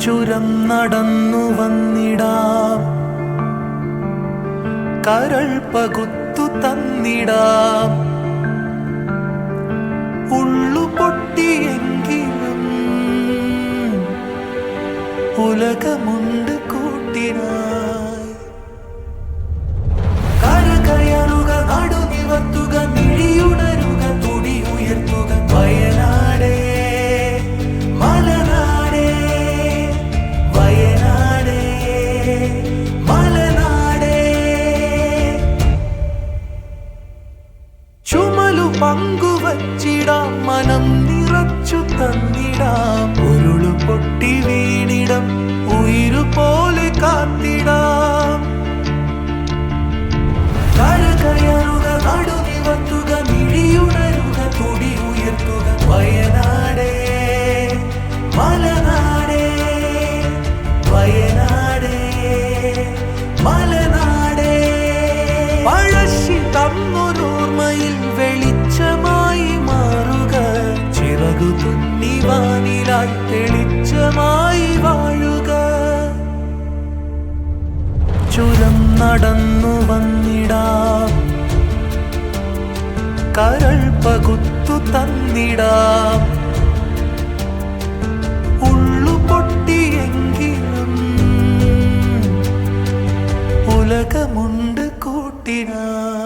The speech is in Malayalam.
ചുരം നടന്നു വന്നിടാം. കരൾ പകുത്തു തന്നിടാം. ഉള്ളു പൊട്ടിയെങ്കിലും ഉലകമുണ്ട് കൂട്ടിനായി പങ്കുവച്ചിടാം മനം നിറച്ചു തന്നിടാം. ഉരുളു പൊട്ടി വീണിടം ഉയിരു പോലെ കാത്തിടാം. കരകയറുക നടുനിവർത്തുക മിഴിയുണരുക തുടി ഉയർത്തുക വയനാടേ മലനാടേ വയനാടേ മലനാടേ. പഴശ്ശി തന്നൊരോർമ്മയിൽ കുഞ്ഞിവാനിലായി തെളിച്ചമായി വാഴുക. ചുരം നടന്നു വന്നിടാ. കരൾ പകുത്തു തന്നിടാം. ഉള്ളു പൊട്ടിയെങ്കിലും ഉലകമുണ്ട് കൂട്ടിനാ.